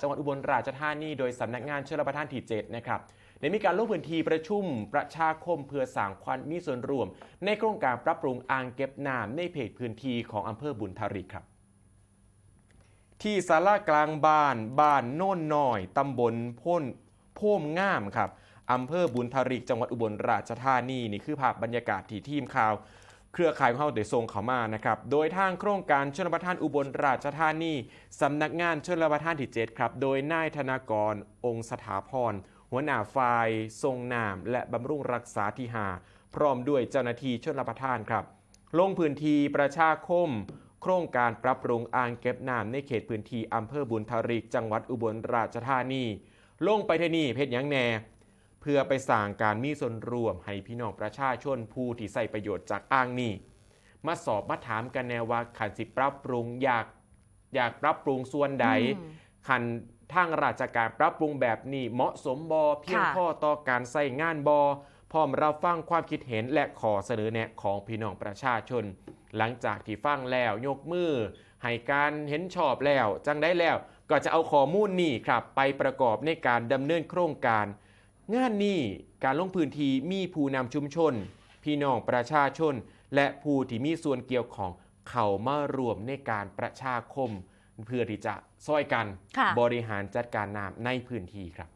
จังหวัดอุบลราชธานีโดยสำนักงานชลประทานที่7นะครับได้มีการลงพื้นที่ประชุมประชาคมเพื่อสางความมีส่วนร่วม ในโครงการปรับปรุงอ่างเก็บน้ำในเพจพื้นที่ของอำเภอบุญทาริกครับ ที่ศาลากลางบ้านบ้านโน่นน้อยตำบลพ่นโพ่มง่ามครับอำเภอบุญทาริกจังหวัดอุบลราชธานีนี่คือภาพบรรยากาศที่ทีมข่าว เครือข่ายของเขาได้ส่งเขามานะครับ โดยทางโครงการชนประทานอุบลราชธานีสำนักงานชนประทานที่7ครับ โดยนายธนากร องค์สถาพร หัวหน้าฝ่าย ทรงนาม และบำรุงรักษาที่หาพร้อมด้วยเจ้าหน้าที่ชนประทานครับ ลงพื้นที่ประชาคม โครงการปรับปรุงอ่างเก็บน้ำในเขตพื้นที่อำเภอบุญทาริก จังหวัดอุบลราชธานี ลงไปที่นี่เพชรยังแน่ เพื่อไปสร้างการมีส่วนร่วมให้พี่น้องประชาชนผู้ที่ใส่ประโยชน์จากอ่างนี้ มาสอบมาถามกันแนวว่าขันสิปรับปรุงอยากอยากปรับปรุงส่วนใดอืมขันทางราชการปรับปรุงแบบนี้เหมาะสมบอเพียงค่ะพอต่อการใส่งานบอพร้อมรับฟังความคิดเห็นและขอเสนอแนะของพี่น้องประชาชน หลังจากที่ฟังแล้วยกมือให้การเห็นชอบแล้วจังได้แล้ว ก็จะเอาข้อมูลนี่ครับ ไปประกอบในการดำเนินโครงการ งานนี้การลงพื้นที่มีผู้นำชุมชน พี่น้องประชาชน และผู้ที่มีส่วนเกี่ยวของเข้ามารวมในการประชาคม เพื่อที่จะช่วยกันค่ะบริหารจัดการน้ำในพื้นที่ครับ